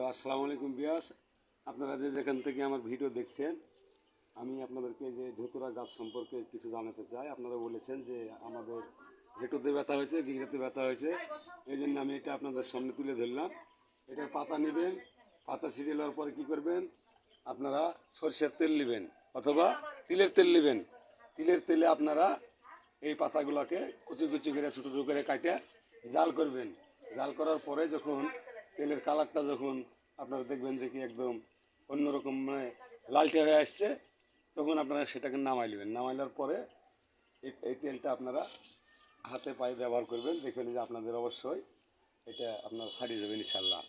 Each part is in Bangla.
আসসালামু আলাইকুম বিয়াস আপনারা যে যেখান থেকে আমার ভিডিও দেখছেন, আমি আপনাদেরকে যে ধুতুরা গাছ সম্পর্কে কিছু জানাতে চাই। আপনারা বলেছেন যে আমাদের হেঁটুতে ব্যথা হয়েছে গিরাতে ব্যথা হয়েছে। এই জন্য আমি এটা আপনাদের সামনে তুলে ধরলাম। এটার পাতা নেবেন, পাতা ছিঁড়ে নেওয়ার পরে কী করবেন? আপনারা সরষের তেল নেবেন অথবা তিলের তেল নেবেন। তিলের তেলে আপনারা এই পাতাগুলোকে কুচি কুচি করে, ছোটো ছোটো করে কাটে জাল করবেন। জাল করার পরে যখন তেলের কালারটা যখন আপনারা দেখবেন যে কি একদম অন্যরকম মানে লালচে হয়ে আসছে, তখন আপনারা সেটাকে নামাই নেবেন। নামাইলার পরে এই তেলটা আপনারা হাতে পায়ে ব্যবহার করবেন। দেখবেন যে আপনাদের অবশ্যই এটা আপনার সারিয়ে যাবেন ইনশাল্লাহ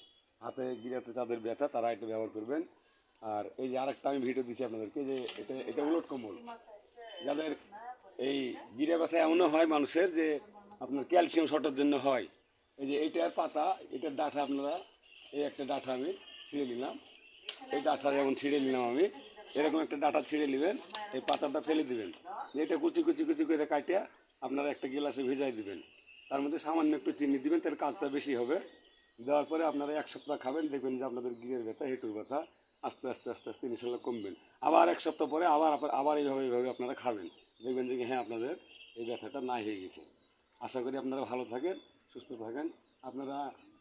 হাতে গিরাতে তাদের ব্যথা, তারা এটা ব্যবহার করবেন। আর এই যে আরেকটা আমি ভিডিও দিচ্ছি আপনাদেরকে যে এটা এটা উলট কম্বল। যাদের এই গিরে ব্যথা এমনও হয় মানুষের যে আপনার ক্যালসিয়াম শর্টের জন্য হয় এই যে এইটার পাতা এটার ডাঁটা আপনারা, এই একটা ডাঁটা আমি ছিঁড়ে নিলাম। এই ডাঁটা যেমন ছিঁড়ে নিলাম আমি, এরকম একটা ডাঁটা ছিঁড়ে নেবেন, এই পাতাটা ফেলে দিবেন। এটা কুচি কুচি কুচি করে কাটিয়ে আপনারা একটা গিলাসে ভেজাই দিবেন। তার মধ্যে সামান্য একটু চিনি দিবেন তার কাজটা বেশি হবে। দেওয়ার পরে আপনারা এক সপ্তাহ খাবেন, দেখবেন যে আপনাদের গিরের ব্যথা, হেঁটুর ব্যথা আস্তে আস্তে আস্তে আস্তে ইনশাল্লাহ কমবেন। আবার এক সপ্তাহ পরে আবার আবার- আবার এইভাবে এইভাবে আপনারা খাবেন। দেখবেন যে হ্যাঁ আপনাদের এই ব্যথাটা নাই হয়ে গেছে। আশা করি আপনারা ভালো থাকেন। সুস্থ থাকেন। আপনারা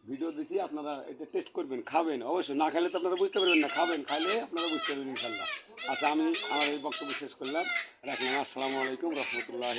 ভিডিও দিচ্ছি আপনারা এটা টেস্ট করবেন, খাবেন, অবশ্যই। না খেলে তো আপনারা বুঝতে পারবেন না, খাবেন, খাইলে আপনারা বুঝতে পারবেন ইনশাল্লাহ। আচ্ছা আমি আমার এই বক্তব্য শেষ করলাম। রাখলাম। আসসালামু আলাইকুম রহমতুল্লাহ